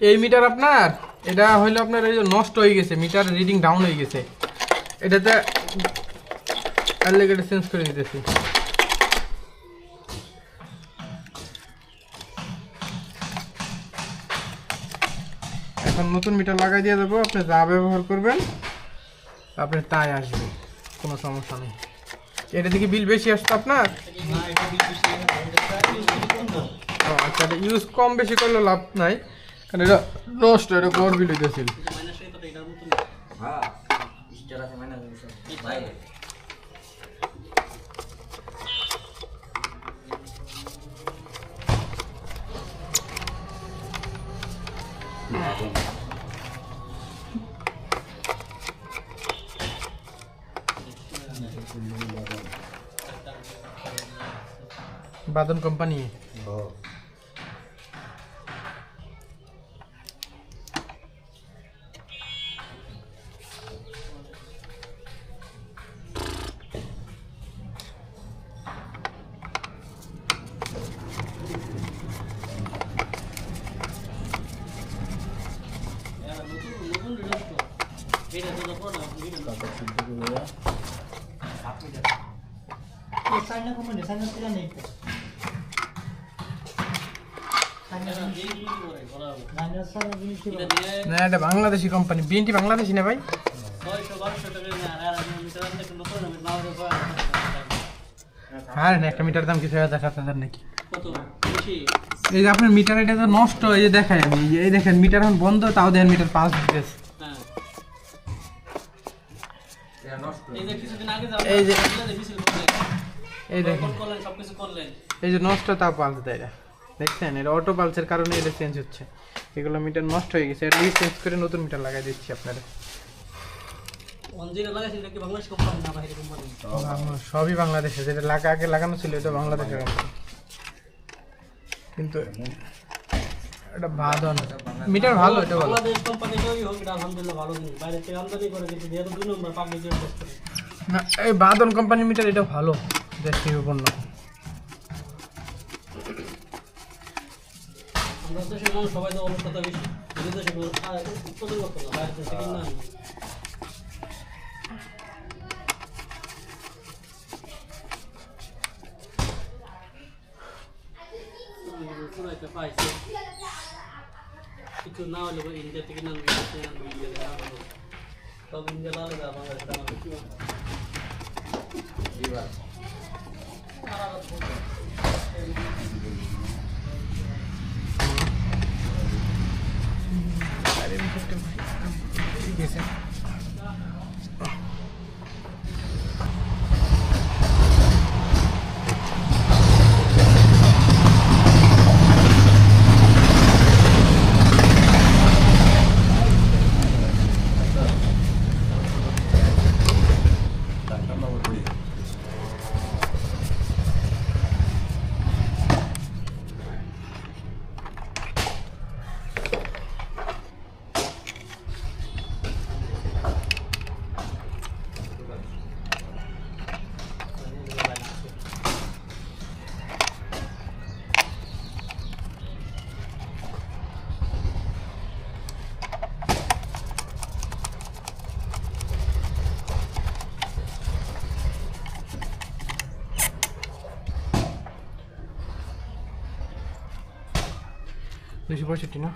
এই মিটার আপনার এটা হইল আপনার এই যে নষ্ট হয়ে গেছে মিটার রিডিং ডাউন হয়ে গেছে। এটাতে এটা চেঞ্জ করে দিতেছি এখন নতুন মিটার লাগাই দিয়ে দেবো আপনি যা ব্যবহার করবেন আপনি তাই আসবে কোনো সমস্যা নেই। এটা থেকে বিল বেশি আসতো আপনার? আচ্ছা ইউজ কম বেশি করলে লাভ নাই। এটা নষ্ট এটা মানে ভাই বাদন কোম্পানি? না এটা বাংলাদেশি কোম্পানি বিএনটি বাংলাদেশি না ভাই হ্যাঁ না একটা মিটার দাম কিছু হাজার সাত হাজার নাকি এই যে আপনার মিটার এটা তো নষ্ট এই যে আমি এই যে দেখেন মিটার এখন বন্ধ তাও দেখেন মিটার পাঁচ দিতেছে। এই যে এই দেখেন। এই যে নষ্ট তাও পালস দেয় এটা দেখছেন? এটা অটো পালসের কারণে এটা চেঞ্জ হচ্ছে। এগুলো মিটার নষ্ট হয়ে গেছে। এটা চেঞ্জ করে নতুন মিটার লাগাই দিচ্ছি আপনারা। সবই বাংলাদেশে। যেটা লাগা আগে লাগানো ছিল এটা বাংলাদেশের কিন্তু এটা বাদন মিটার ভালো এটা ভালো। বাংলাদেশ কোম্পানি তৈরি হোক এটা আলহামদুলিল্লাহ ভালো জিনিস। বাইরে থেকে আমদানি করে কিন্তু যেহেতু দুই নম্বর পাবলিক না এই বাদন কোম্পানির মিটার এটা ভালো দেশীয় পণ্য। আমরা সবাই তো অবস্থা বেশি। বিদেশে উৎপাদন করতে না বাইরে থেকে কিনে পুরাইতে পাইছে কিছু না হলে ইন্ডিয়া থেকে না ইন্ডিয়া থেকে আনব তবে ইন্ডিয়া যা বাংলাদেশ দাম বেশি দিবা দুশো পঁয়ষট্টি না